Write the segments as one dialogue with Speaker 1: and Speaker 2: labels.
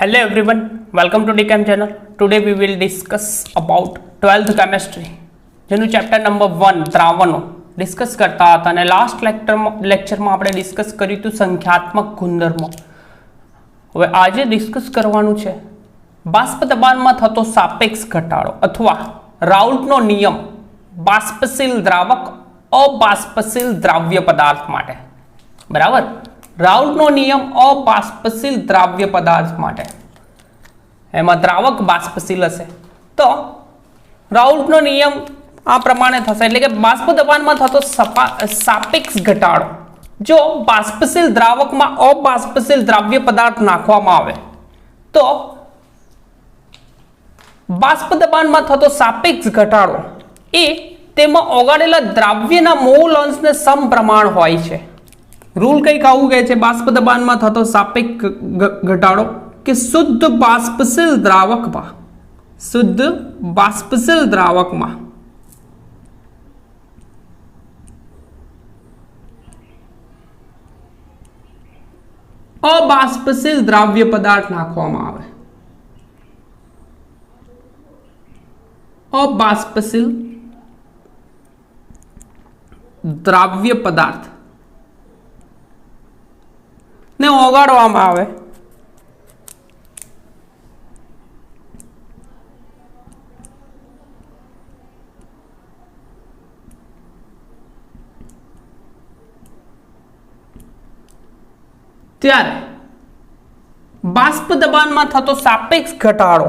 Speaker 1: Hello everyone, welcome to DCAM channel. Today we will discuss about 12th chemistry. જેનું chapter number one દ્રાવણો discuss કરતા હતા અને last લેક્ચરમાં લેક્ચરમાં આપણે ડિસ્કસ કર્યું હતું સંખ્યાત્મક ગુણધર્મો હવે આજે ડિસ્કસ કરવાનું છે બાષ્પ દબાણમાં થતો સાપેક્ષ ઘટાડો અથવા રાઉલ્ટનો નિયમ બાષ્પશીલ દ્રાવક અબાષ્પશીલ દ્રાવ્ય પદાર્થ માટે. બરાબર? રાઉલ્ટનો નિયમ અબાષ્પશીલ દ્રાવ્ય પદાર્થ માટે. એમાં દ્રાવક બાષ્પશીલ હશે. તો રાઉટનો નિયમ આ પ્રમાણે થશે. એટલે કે બાષ્પ દબાણમાં થતો સપા, સાપેક્ષ ઘટાડો. જો બાષ્પશીલ દ્રાવકમાં અબાષ્પશીલ દ્રાવ્ય પદાર્થ નાખવામાં આવે, તો બાષ્પ દબાણમાં થતો સાપેક્ષ ઘટાડો એ તેમાં ઓગાળેલા દ્રાવ્યના મોલ અંશને સમપ્રમાણ હોય છે. રૂલ કંઈક આવું કહે છે, બાષ્પ દબાણમાં થતો સાપેક્ષ ઘટાડો કે શુદ્ધ બાષ્પશીલ દ્રાવકમાં, શુદ્ધ બાષ્પશીલ દ્રાવકમાં. અબાષ્પશીલ દ્રાવ્ય પદાર્થ નાખવામાં આવે. અબાષ્પશીલ દ્રાવ્ય પદાર્થ. ને ઓગાળવામાં આવે. ત્યારે બાષ્પ દબાણમાં થતો સાપેક્ષ ઘટાડો,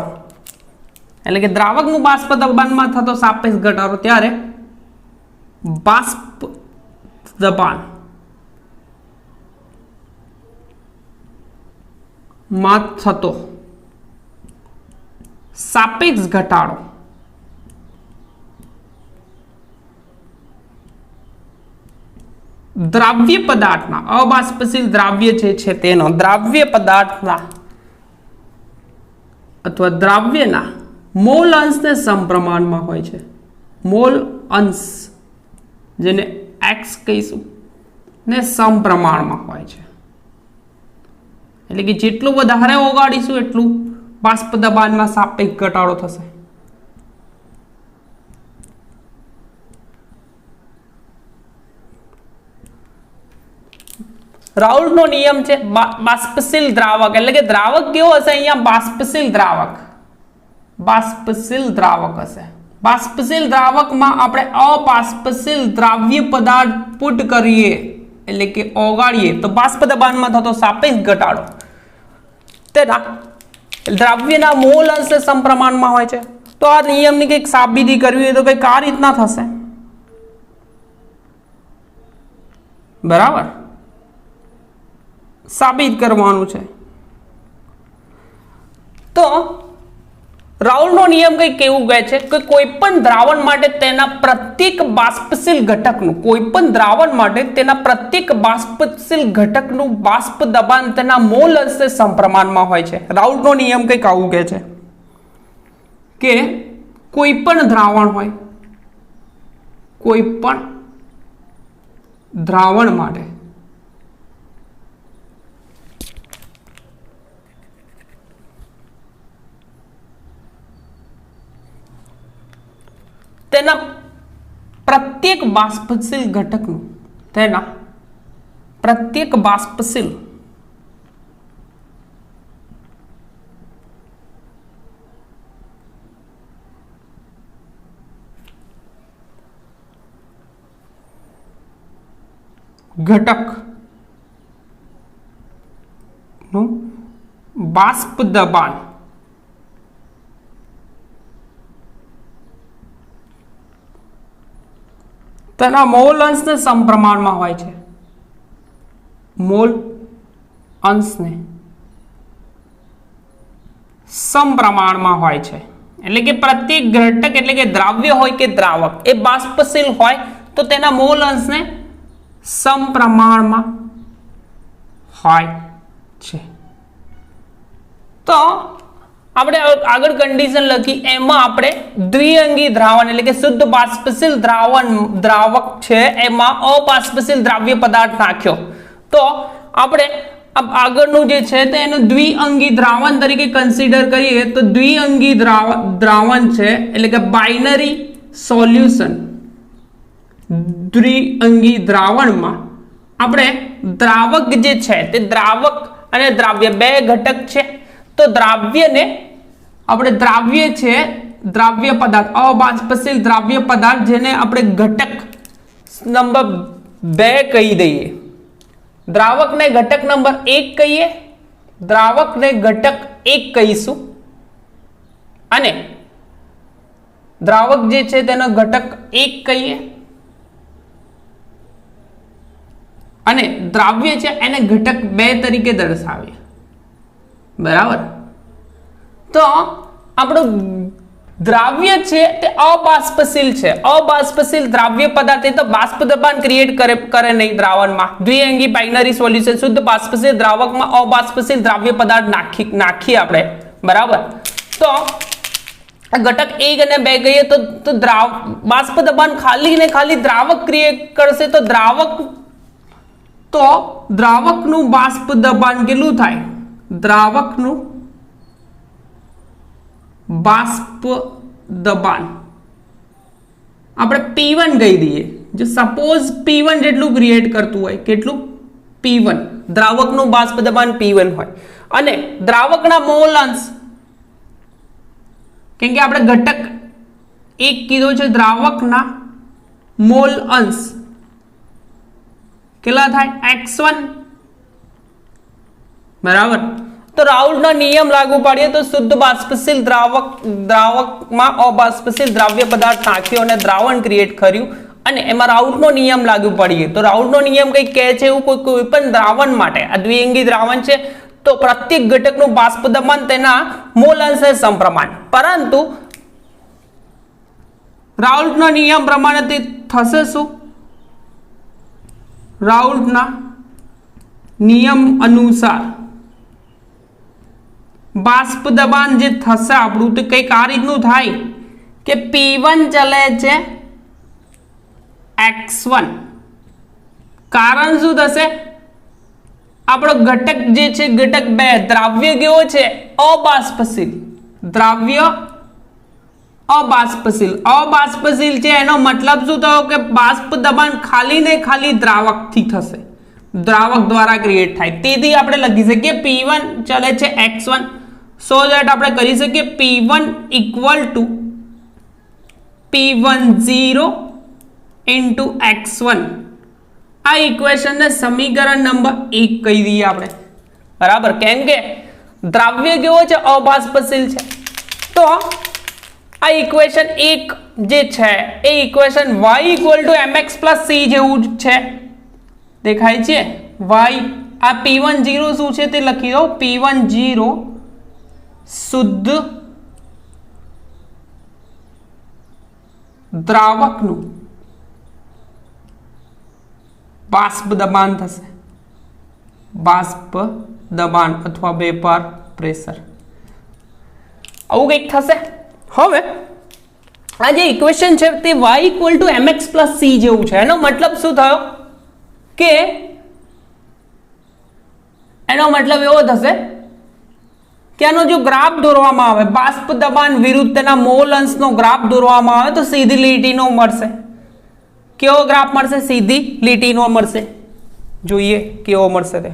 Speaker 1: એટલે કે દ્રાવકનું બાષ્પ દબાણમાં થતો સાપેક્ષ ઘટાડો, ત્યારે બાષ્પ દબાણ માં થતો. સાપેક્ષ ઘટાડો. દ્રાવ્ય પદાર્થના, અબાષ્પશીલ દ્રાવ્ય જે છે તેનો દ્રાવ્ય પદાર્થના અથવા દ્રાવ્યના મોલ અંશને સમપ્રમાણમાં હોય છે. મોલ અંશ, જેને એક્સ કહીશું, ને સમપ્રમાણમાં હોય છે. એટલે કે જેટલું વધારે ઓગાડીશું એટલું બાષ્પ દબાણમાં સાપેક્ષ ઘટાડો થશે. રાઉલ્ટનો નિયમ છે બા- બાષ્પશીલ દ્રાવક. એટલે કે દ્રાવક કેવો હશે? અહીંયા બાષ્પશીલ દ્રાવક. બાષ્પશીલ દ્રાવક હશે. બાષ્પશીલ દ્રાવકમાં આપણે અબાષ્પશીલ દ્રાવ્ય પદાર્થ પુટ કરીએ. એટલે કે ઓગાળીએ. તો બાષ્પ દબાણમાં થતો સાપેક્ષ ઘટાડો. તેના દ્રવ્યના મોલ અંશે સમપ્રમાણમાં હોય છે. તો આ નિયમની કંઈક સાબિતી કરવી હોય તો કંઈક આ રીતના થશે. બરાબર? સાબિત કરવાનું છે. તો રાઉલનો નિયમ કંઈક કેવું કહે છે? કે કોઈ પણ દ્રાવણ માટે તેના પ્રત્યેક બાષ્પશીલ ઘટકનું, કોઈ પણ દ્રાવણ માટે તેના પ્રત્યેક બાષ્પશીલ ઘટકનું બાષ્પ દબાણ તેના મોલ અંશે સમપ્રમાણમાં હોય છે. રાઉલનો નિયમ કંઈક આવું કહે છે કે કોઈ પણ દ્રાવણ હોય, કોઈ પણ દ્રાવણ માટે તેના પ્રત્યેક બાષ્પશીલ ઘટકનું તેના પ્રત્યેક બાષ્પશીલ ઘટકનું બાષ્પ દબાણ તેના મોલ અંશને સમપ્રમાણમાં હોય છે. મોલ અંશને સમપ્રમાણમાં હોય છે. એટલે કે પ્રત્યેક ઘટક, એટલે કે દ્રાવ્ય હોય કે દ્રાવક, એ બાષ્પશીલ હોય તો તેના મોલ અંશને સમપ્રમાણમાં હોય છે. તો આપણે આગળ કન્ડિશન લખી, એમાં આપણે દ્વિઅંગી દ્રાવણ એટલે કે શુદ્ધ બાષ્પશીલ દ્રાવણ, દ્રાવક છે, એમાં અબાષ્પશીલ દ્રાવ્ય પદાર્થ નાખ્યો. તો આપણે આગળનું જે છે તે એનું દ્વિઅંગી દ્રાવણ તરીકે કન્સિડર કરીએ તો દ્વિઅંગી દ્રાવણ છે, એટલે કે બાઇનરી સોલ્યુશન દ્વિઅંગી દ્રાવણમાં આપણે દ્રાવક જે છે તે દ્રાવક અને દ્રાવ્ય બે ઘટક છે. તો દ્રાવ્યને આપણે દ્રાવ્ય છે, દ્રાવ્ય પદાર્થ અબાષ્પશીલ દ્રાવ્ય પદાર્થ જેને આપણે ઘટક નંબર બે કહી દઈએ. દ્રાવકને ઘટક નંબર એક કહીએ, દ્રાવકને ઘટક એક કહીશું. અને દ્રાવક જે છે તેનો ઘટક એક કહીએ. અને દ્રાવ્ય છે એને ઘટક બે તરીકે દર્શાવીએ. બરાબર? તો આપણું દ્રાવ્ય છે તે અબાષ્પશીલ છે. અબાષ્પશીલ દ્રાવ્ય પદાર્થ એ તો બાષ્પ દબાણ ક્રિએટ કરે કરે નહીં દ્રાવણમાં. દ્વિઅંગી બાઇનરી સોલ્યુશન શુદ્ધ બાષ્પશીલ દ્રાવકમાં અબાષ્પશીલ દ્રાવ્ય પદાર્થ નાખી, નાખીએ આપણે. બરાબર? તો ઘટક એક અને બે કહીએ તો તો દ્રાવ, બાષ્પ દબાણ ખાલી ને ખાલી દ્રાવક ક્રિએટ કરશે તો દ્રાવક, તો દ્રાવકનું બાષ્પ દબાણ કેટલું થાય? દ્રાવકનું બાષ્પ દબાણ આપણે P1 કહી દઈએ જો સપોઝ P1 જેટલું ક્રિએટ કરતું હોય કેટલું P1 દ્રાવકનું બાષ્પ દબાણ P1 હોય અને દ્રાવકના મોલ અંશ કેમ કે આપણે ઘટક એક કીધો છે દ્રાવકના મોલ અંશ કેટલા થાય x1 બરાબર તો રાઉલનો નિયમ લાગુ પાડીએ તો શુદ્ધ બાષ્પશીલ દ્રાવક, દ્રાવકમાં અબાષ્પશીલ દ્રાવ્ય પદાર્થ નાખ્યો અને દ્રાવણ ક્રિએટ કર્યું. અને એમાં રાઉલનો નિયમ લાગુ પાડીએ. તો રાઉલનો નિયમ કંઈક કહે છે એવું કોઈ કોઈ પણ દ્રાવણ માટે. આ દ્વિઅંગી દ્રાવણ છે. તો પ્રત્યેક ઘટકનું બાષ્પ દમન તેના મોલ અંશે સમપ્રમાણ. પરંતુ રાઉલ્ટનો નિયમ પ્રમાણે તે થશે શું? રાઉલ્ટના નિયમ અનુસાર બાષ્પ દબાણ જે થશે, આપણું તો કંઈક આ રીતનું થાય કે પી ચલે છે એક્સ કારણ શું થશે? આપણો ઘટક જે છે, ઘટક બે, દ્રાવ્ય કેવો છે? અબાષ્પશીલ. દ્રાવ્ય અબાષ્પશીલ. અબાષ્પશીલ છે, એનો મતલબ શું થયો કે બાષ્પ દબાણ ખાલી ને ખાલી દ્રાવકથી થશે. દ્રાવક દ્વારા ક્રિએટ થાય. તેથી આપણે લખી શકીએ P1 ચલે છે x1 સો દેટ આપણે કરી શકીએ P one equal to P10 into x1 આ ઇક્વેશનને સમીકરણ નંબર એક કહી દઈએ આપણે. બરાબર? કેમ કે દ્રાવ્ય કેવો છે? અબાષ્પશીલ છે. તો આ ઇક્વેશન એક જે છે, એ equation y equal to m x plus c જેવું જ છે. દેખાય છે? વાય આ p1 0 શું છે તે લખી દો p1 0 શુદ્ધ દ્રાવકનું બાષ્પ દબાણ થશે. બાષ્પ દબાણ અથવા વેપાર પ્રેશર. આવું કંઈક થશે. હવે, આ જે ઇક્વેશન છે તે y equal to m x plus c જેવું છે. એનો મતલબ શું થયો? કે એનો મતલબ એવો થશે આનો જો ગ્રાફ દોરવામાં આવે, બાષ્પ દબાણ વિરુદ્ધ તેના મોલ અંશનો ગ્રાફ દોરવામાં આવે તો સીધી લીટીનો મળશે. કેવો ગ્રાફ મળશે? સીધી લીટીનો મળશે. જોઈએ કેવો મળશે તે.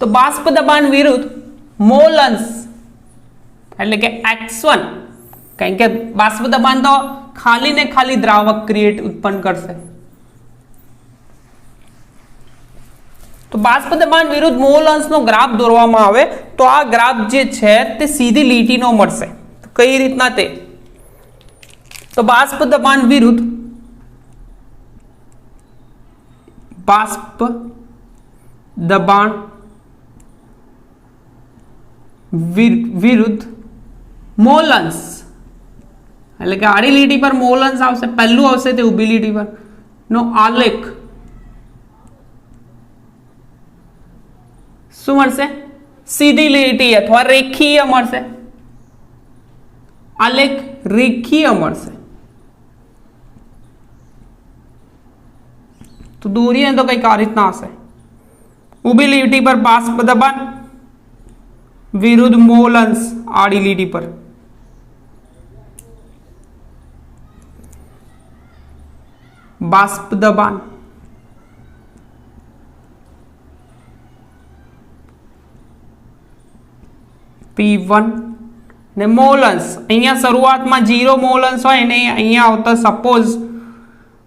Speaker 1: તો બાષ્પ દબાણ વિરુદ્ધ મોલ અંશ, એટલે કે એક્સ વન, કારણ કે બાષ્પ દબાણ તો ખાલી ને ખાલી દ્રાવક ક્રિએટ ઉત્પન્ન કરશે. તો બાષ્પ દબાણ વિરુદ્ધ મોલ અંશનો ગ્રાફ દોરવામાં આવે તો આ ગ્રાફ જે છે તે સીધી લીટીનો મળશે. તો કઈ રીતના તે? તો બાષ્પ દબાણ વિરુદ્ધ બાષ્પ દબાણ વિર- વિરુદ્ધ મોલ અંશ. એટલે કે આડી લીટી પર મોલ અંશ આવશે, પહેલું આવશે તે ઊભી લીટી પર. નો આલેખ. શું મળશે? સીધી લીટી અથવા રેખીય મળશે. આલેખ રેખીય મળશે. તો દોરીએ તો કંઈક આ રીતના હશે. ઊભી લીટી પર બાષ્પ દબાણ, વિરુદ્ધ મોલ અંશ આડી લીટી પર. બાષ્પ દબાણ. પી વન ને મોલન્સ અહીંયા શરૂઆતમાં જીરો મોલન્સ હોય ને અહીંયા આવતા suppose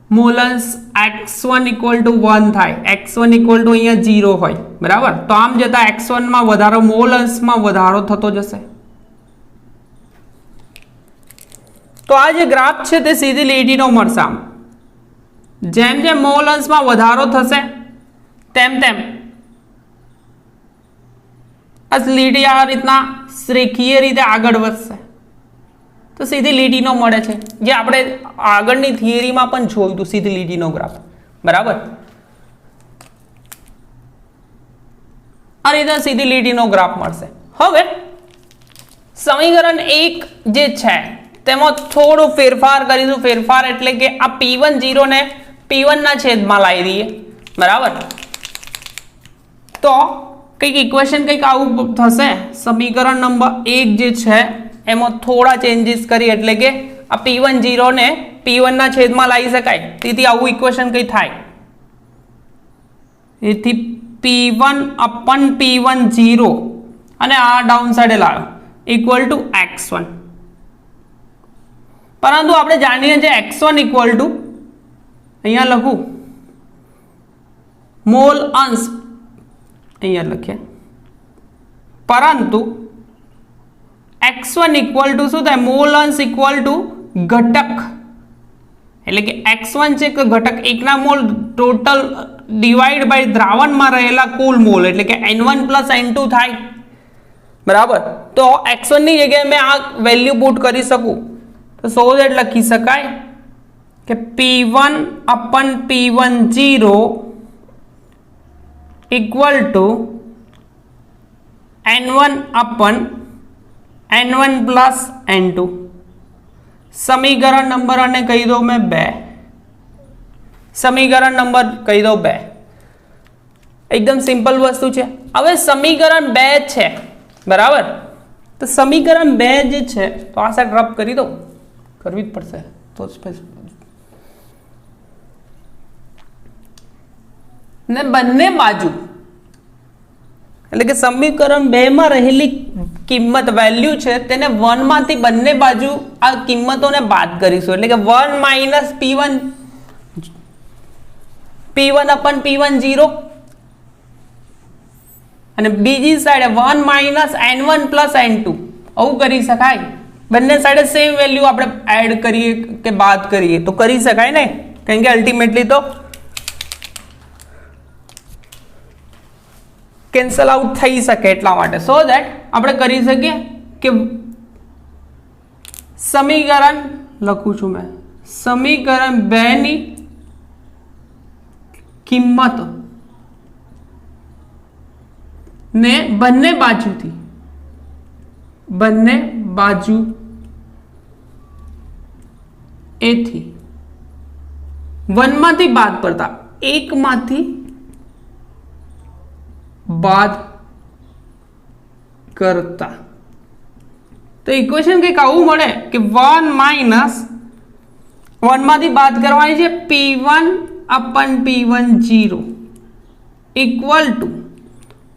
Speaker 1: મોલન્સ x one equal to one થાય. એક્સ વન ઇક્વલ ટુ અહીંયા ઝીરો હોય. બરાબર? તો આમ જતા એક્સ વનમાં વધારો મોલન્સમાં વધારો થતો જશે. તો આ જે ગ્રાફ છે તે સીધી લીટીનો મળશે આમ. જેમ જેમ મોલન્સમાં વધારો થશે, તેમ તેમ આ લીટી આ રીતના રેખીય રીતે આગળ વધશે. તો સીધી લીટીનો મળે છે. જે આપણે આગળની થિયરીમાં પણ જોયું હતું, સીધી લીટીનો ગ્રાફ. બરાબર? આ રીતે સીધી લીટીનો ગ્રાફ મળશે. હવે સમીકરણ એક જે છે, તેમાં થોડો ફેરફાર કરીશું. ફેરફાર એટલે કે આ પી વન જીરોને પી વનના છેદમાં લાવી દઈએ. બરાબર? તો કંઈક ઇક્વેશન કંઈક આવું થશે. સમીકરણ નંબર એક જે છે, એમાં થોડા ચેન્જીસ કરી, એટલે કે આ પી વન જીરોને પી વનના છેદમાં લાવી શકાય. તેથી આવું ઇક્વેશન કંઈ થાય. એથી p one upon p one zero અને આ ડાઉન સાઈડે લાવ્યો. ઇક્વલ ટુ એક્સ વન પરંતુ આપણે જાણીએ છીએ એક્સ વન ઇક્વલ ટુ અહીંયા લખું. મોલ અંશ અહીંયા લખીએ. પરંતુ એક્સ વન ઇક્વલ ટુ શું થાય? મોલ અંશ ઇક્વલ ટુ ઘટક. એટલે કે એક્સ વન છે કે ઘટક? એકના મોલ ટોટલ ડિવાઈડ બાય દ્રાવણમાં રહેલા કુલ મોલ એટલે કે n one plus n two થાય. બરાબર? તો એક્સ વનની જગ્યાએ મેં આ વેલ્યુ પુટ કરી શકું. તો સો લખી શકાય કે p one upon p one zero equal to n one upon n one plus n two. સમીકરણ નંબર અને કહી દો મેં બે. સમીકરણ નંબર કહી દો બે. એકદમ સિમ્પલ વસ્તુ છે. હવે સમીકરણ બે છે. બરાબર? તો સમીકરણ બે જે છે, તો આ સાઈડ રબ કરી દો કરવી જ પડશે. તો જ ને બંને બાજુ. એટલે કે સમીકરણ બે માં રહેલી કિંમત વેલ્યુ છે, તેને વનમાંથી બંને બાજુ આ કિંમતોને બાદ કરીશું. એટલે કે one minus p one p one upon p one zero અને બીજી સાઈડે one minus n one plus n two આવું કરી શકાય. બંને સાઈડે સેમ વેલ્યુ આપણે એડ કરીએ કે બાદ કરીએ. તો કરી શકાય ને? કારણ કે અલ્ટિમેટલી તો કેન્સલ આઉટ થઈ શકે એટલા માટે. સો દેટ આપણે કરી શકીએ કે સમીકરણ લખું છું મેં. સમીકરણ બે ની કિંમત ને બંને બાજુથી, બંને બાજુ એથી વનમાંથી બાદ પડતા એકમાંથી બાદ કરતા. તો ઇક્વેશન કંઈક આવું મળે કે વન માઇનસ વનમાંથી બાદ કરવાની છે p one upon p one zero equal to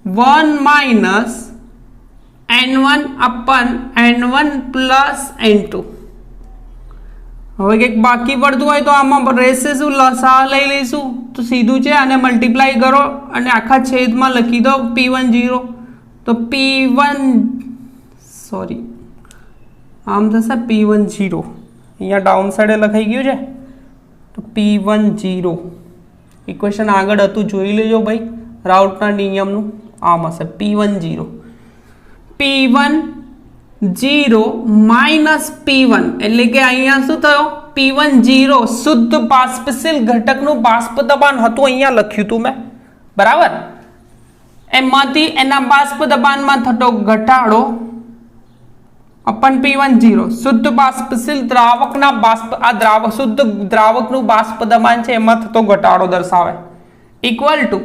Speaker 1: one minus n one upon n one plus n two હવે કંઈક બાકી પડતું હોય તો આમાં રહેશે શું? લસા લઈ લઈશું. તો સીધું છે અને મલ્ટીપ્લાય કરો અને આખા છેદમાં લખી દો પી વન જીરો તો પી વન સોરી આમ થશે પી વન જીરો અહીંયા ડાઉન સાઈડે લખાઈ ગયું છે? તો પી વન જીરો ઇક્વેશન આગળ હતું, જોઈ લેજો ભાઈ. રાઉટના નિયમનું. આમ હશે p one zero p one zero minus p one એટલે કે અહીંયા શું થયો? પી વન જીરો શુદ્ધ બાષ્પશીલ ઘટકનું બાષ્પ દબાણ હતું અહીંયા લખ્યું હતું મેં. બરાબર? એમાંથી એના બાષ્પ દબાણમાં થતો ઘટાડો અપન પી વન જીરો, શુદ્ધ બાષ્પશીલ દ્રાવકના બાષ્પ, આ દ્રાવક શુદ્ધ દ્રાવકનું બાષ્પ દબાણ છે, એમાં થતો ઘટાડો દર્શાવે. ઇક્વલ ટુ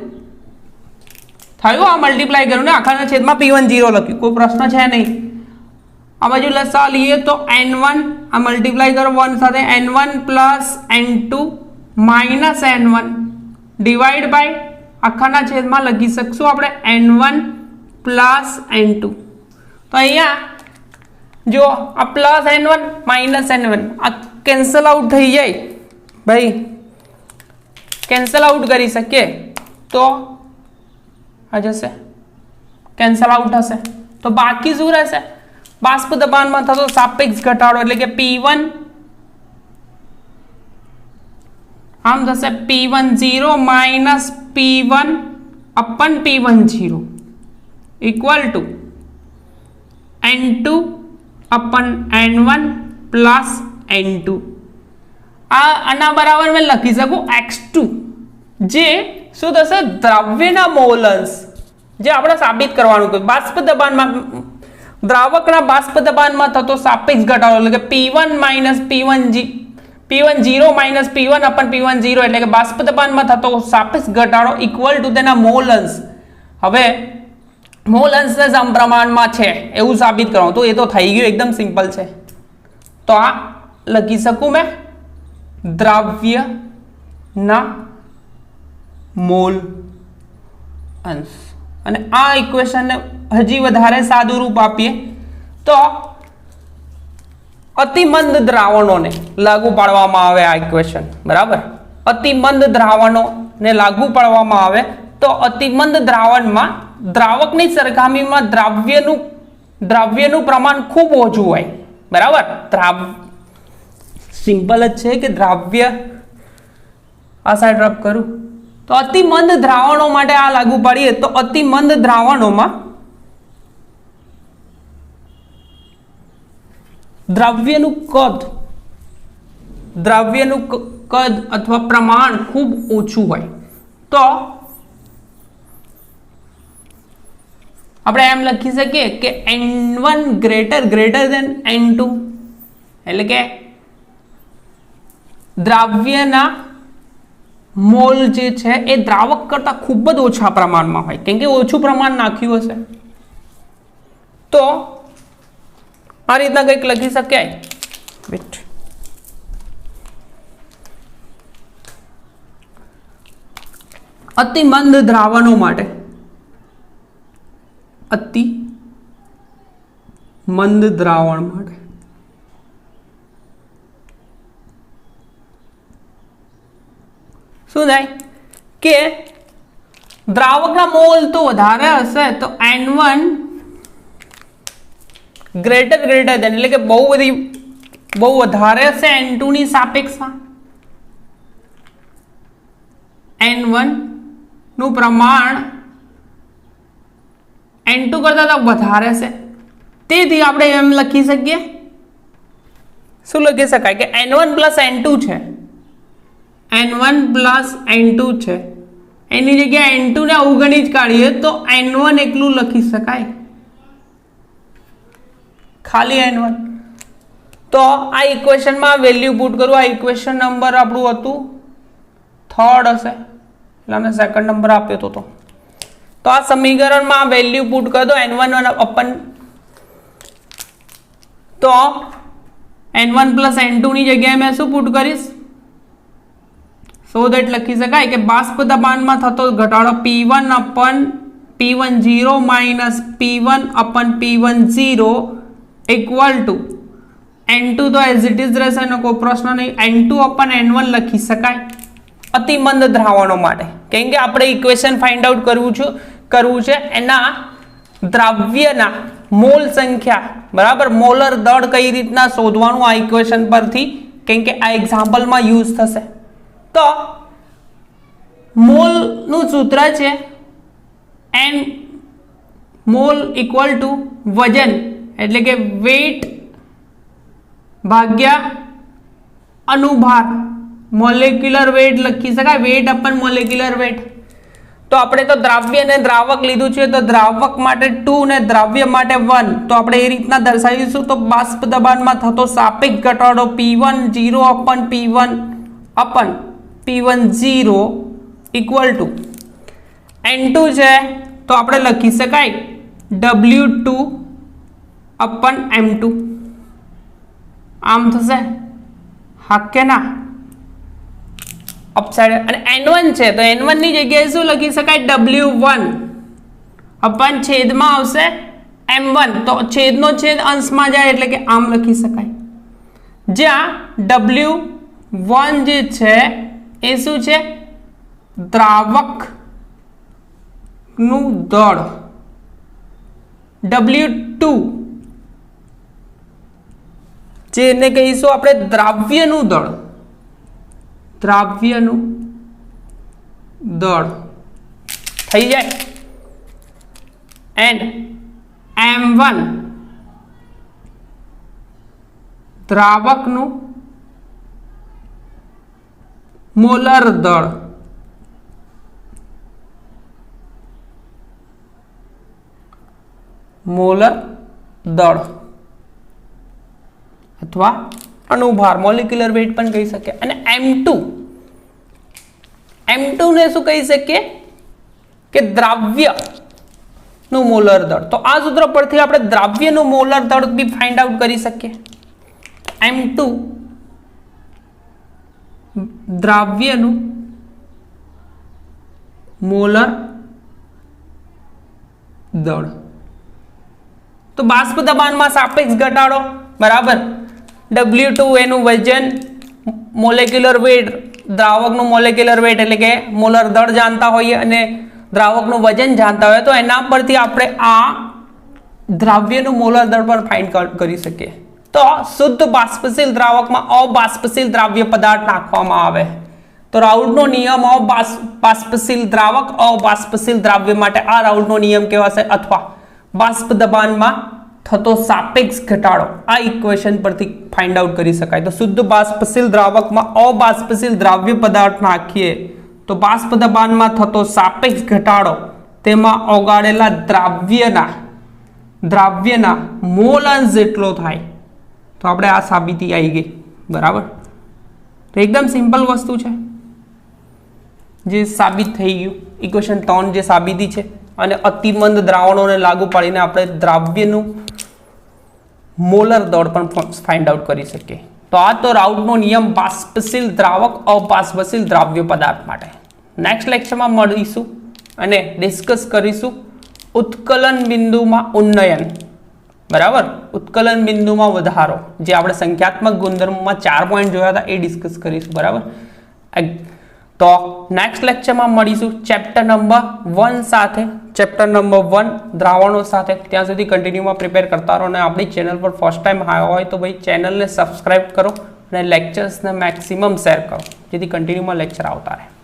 Speaker 1: થયું આ મલ્ટીપ્લાય કર્યું ને આખાના છેદમાં પી વન ઝીરો લખ્યું. કોઈ પ્રશ્ન છે નહીં. આ બાજુ લસા લઈએ તો એન વન આ મલ્ટીપ્લાય કરો વન સાથે n one plus n two minus n one divide by આખાના છેદમાં લખી શકશું આપણે n one plus n two તો અહીંયા જો આ plus n one minus n one આ કેન્સલ આઉટ થઈ જાય. ભાઈ કેન્સલ આઉટ કરી શકીએ તો આ જશે. કેન્સલ આઉટ થશે તો બાકી શું રહેશે? બાષ્પ દબાણમાં થતો સાપેક્ષ ઘટાડો એટલે કે પી વન આમ થશે p one zero minus p one upon p one zero equal to n two upon n one plus n two આ આના બરાબર મેં લખી શકું એક્સ ટુ જે શું થશે? દ્રવ્યના મોલન્સ જે આપણે સાબિત કરવાનું કહ્યું બાષ્પ દબાણમાં દ્રાવકના બાષ્પ દબાણમાં થતો સાપેક્ષ ઘટાડો, એટલે કે p one minus p one જી p one zero minus p one upon p one zero એટલે કે બાષ્પ દબાણમાં થતો સાપેક્ષ ઘટાડો ઇક્વલ ટુ તેના મોલન્સ હવે મોલન્સને સમપ્રમાણમાં છે, એવું સાબિત કરવાનું. તો એ તો થઈ ગયું, એકદમ સિમ્પલ છે. તો આ લખી શકું મેં? દ્રાવ્યના મોલ અંશ. અને આ ઇક્વેશનને હજી વધારે સાદું રૂપ આપીએ તો અતિમંદ દ્રાવણોને લાગુ પાડવામાં આવે આ ઇક્વેશન બરાબર? અતિમંદ દ્રાવણોને લાગુ પાડવામાં આવે તો અતિમંદ દ્રાવણમાં દ્રાવકની સરખામણીમાં દ્રાવ્યનું દ્રાવ્યનું પ્રમાણ ખૂબ ઓછું હોય, બરાબર? દ્રાવ, સિમ્પલ જ છે કે દ્રાવ્ય, આ સાઈડ રબ કરું? તો અતિમંદ દ્રાવણો માટે આ લાગુ પાડીએ તો અતિમંદ દ્રાવણોમાં દ્રવ્યનું કદ દ્રવ્યનું કદ અથવા પ્રમાણ ખૂબ ઓછું હોય. તો આપણે એમ લખી શકીએ કે n one greater greater than n two એટલે કે દ્રાવ્યના મોલ જે છે એ દ્રાવક કરતાં ખૂબ જ ઓછા પ્રમાણમાં હોય. કેમ કે ઓછું પ્રમાણ નાખ્યું હશે. તો આ રીતના કંઈક લખી શકાય? વેટ અતિ મંદ દ્રાવણો માટે. અતિ મંદ દ્રાવણ માટે. શું થાય? કે દ્રાવકના મોલ તો વધારે હશે તો n one greater greater than એટલે કે બહુ બધી, બહુ વધારે હશે એન ટુની સાપેક્ષમાં. એન વનનું પ્રમાણ એન ટુ કરતાં તો વધારે છે તેથી આપણે એમ લખી શકીએ? શું લખી શકાય? કે n one plus n two છે. N one plus n two છે. એની જગ્યાએ એન ટુને અવગણી જ કાઢીએ તો એન વન એકલું લખી શકાય. ખાલી એન વન તો આ ઇક્વેશનમાં વેલ્યુ પુટ કરું, આ ઇક્વેશન નંબર આપણું હતું થર્ડ હશે. એટલે આને સેકન્ડ નંબર આપ્યો તો તો. તો આ સમીકરણમાં વેલ્યુ પુટ કરી દો એન વન અપન તો એન વન પ્લસ એન ટુની જગ્યાએ મેં શું પુટ કરીશ? સો દેટ લખી શકાય કે બાષ્પ દબાણમાં થતો ઘટાડો p one upon p one zero minus p one upon p one zero equal to n two તો એઝ ઇટ ઇઝ રહેશે, એનો કોઈ પ્રશ્ન નહીં. N two upon n one લખી શકાય અતિમંદ દ્રાવણો માટે. કેમ કે આપણે ઇક્વેશન ફાઇન્ડ આઉટ કરવું છે કરવું છે. એના દ્રાવ્યના મોલ સંખ્યા, બરાબર? મોલર દળ કઈ રીતના શોધવાનું આ ઇક્વેશન પરથી? કેમ કે આ એક્ઝામ્પલમાં યુઝ થશે. તો મોલનું સૂત્ર છે એન મોલ ઇક્વલ ટુ વજન. એટલે કે વેટ ભાગ્યા અનુભાર. મોલેક્યુલર વેટ લખી શકાય. વેટ અપન મોલેક્યુલર વેટ તો આપણે તો દ્રાવ્ય અને દ્રાવક લીધું છે. તો દ્રાવક માટે ટુ અને દ્રાવ્ય માટે વન તો આપણે એ રીતના દર્શાવીશું. તો બાષ્પ દબાણમાં થતો સાપેક્ષ ઘટાડો p one zero upon p one upon p one zero equal to n two છે, તો આપણે લખી શકાય ડબલ્યુ ટુ અપન એમ ટુ આમ થશે. હા કે ના. અપસાઇડ અને એન વન છે, તો એન વનની જગ્યાએ શું લખી શકાય? ડબલ્યુ વન અપન છેદમાં આવશે એમ વન તો છેદનો છેદ અંશમાં જાય એટલે કે આમ લખી શકાય. જ્યાં ડબલ્યુ વન જે છે એ શું છે? દ્રાવકનું દળ. ડબલ્યુ ટુ જેને કહીશું આપણે દ્રાવ્યનું દળ. દ્રાવ્યનું દળ. થઈ જાય. એન્ડ એમ વન દ્રાવકનું મોલર દળ. મોલર દળ. અથવા અણુભાર મોલિક્યુલર વેટ પણ કહી શકીએ. અને એમ ટુ એમ ને શું કહી શકીએ? કે દ્રાવ્યનું મોલર દળ. તો આ સૂત્ર પરથી આપણે દ્રાવ્યનું મોલર દળ બી ફાઇન્ડ આઉટ કરી શકીએ. એમ ટુ દ્રાવ્યનું મોલર દળ. તો બાષ્પ દબાણમાં સાપેક્ષ ઘટાડો, બરાબર? ડબલ્યુ ટુ એનું વજન મોલેક્યુલર વેટ દ્રાવકનું મોલેક્યુલર વેટ એટલે કે મોલર દળ જાણતા હોઈએ અને દ્રાવકનું વજન જાણતા હોય તો એના પરથી આપણે આ દ્રાવ્યનું મોલર દળ પણ ફાઇન્ડ કરી શકીએ. તો શુદ્ધ બાષ્પશીલ દ્રાવકમાં અબાષ્પશીલ દ્રાવ્ય પદાર્થ નાખવામાં આવે. તો રાઉન્ડનો નિયમ અબાષ્પશીલ દ્રાવક અબાષ્પશીલ દ્રાવ્ય માટે આ રાઉન્ડનો નિયમ કહેવાશે અથવા બાષ્પ દબાણમાં થતો સાપેક્ષ ઘટાડો. આ ઇક્વેશન પરથી ફાઇન્ડ આઉટ કરી શકાય. તો શુદ્ધ બાષ્પશીલ દ્રાવકમાં અબાષ્પશીલ દ્રાવ્ય પદાર્થ નાખીએ તો બાષ્પ દબાણમાં થતો સાપેક્ષ ઘટાડો તેમાં ઓગાળેલા દ્રાવ્યના દ્રાવ્યના મોલ અંશ જેટલો થાય. તો આપણે આ સાબિતી આવી ગઈ. બરાબર? તો એકદમ સિમ્પલ વસ્તુ છે. જે સાબિત થઈ ગયું. ઇક્વેશન ત્રણ જે સાબિતી છે. અને અતિમંદ દ્રાવણોને લાગુ પાડીને આપણે દ્રાવ્યનું મોલર દળ પણ ફાઇન્ડ આઉટ કરી શકીએ. તો આ તો રાઉટનો નિયમ બાષ્પશીલ દ્રાવક અબાષ્પશીલ દ્રાવ્ય પદાર્થ માટે. નેક્સ્ટ લેક્ચરમાં મળીશું અને ડિસ્કસ કરીશું ઉત્કલન બિંદુમાં ઉન્નયન. બરાબર? ઉત્કલન બિંદુમાં વધારો. જે આપણે સંખ્યાત્મક ગુણધર્મોમાં ચાર પોઈન્ટ જોયા હતા, એ ડિસ્કસ કરીશું, બરાબર? તો નેક્સ્ટ લેક્ચરમાં મળીશું. ચેપ્ટર નંબર વન સાથે. ચેપ્ટર નંબર વન દ્રાવણો સાથે. ત્યાં સુધી કન્ટિન્યુમાં પ્રિપેર કરતા રહો અને આપણી ચેનલ પર ફર્સ્ટ ટાઈમ આવ્યો હોય તો ભાઈ ચેનલને સબસ્ક્રાઈબ કરો અને લેક્ચર્સને મેક્સિમમ શેર કરો. જેથી કન્ટિન્યુમાં લેક્ચર આવતા રહે.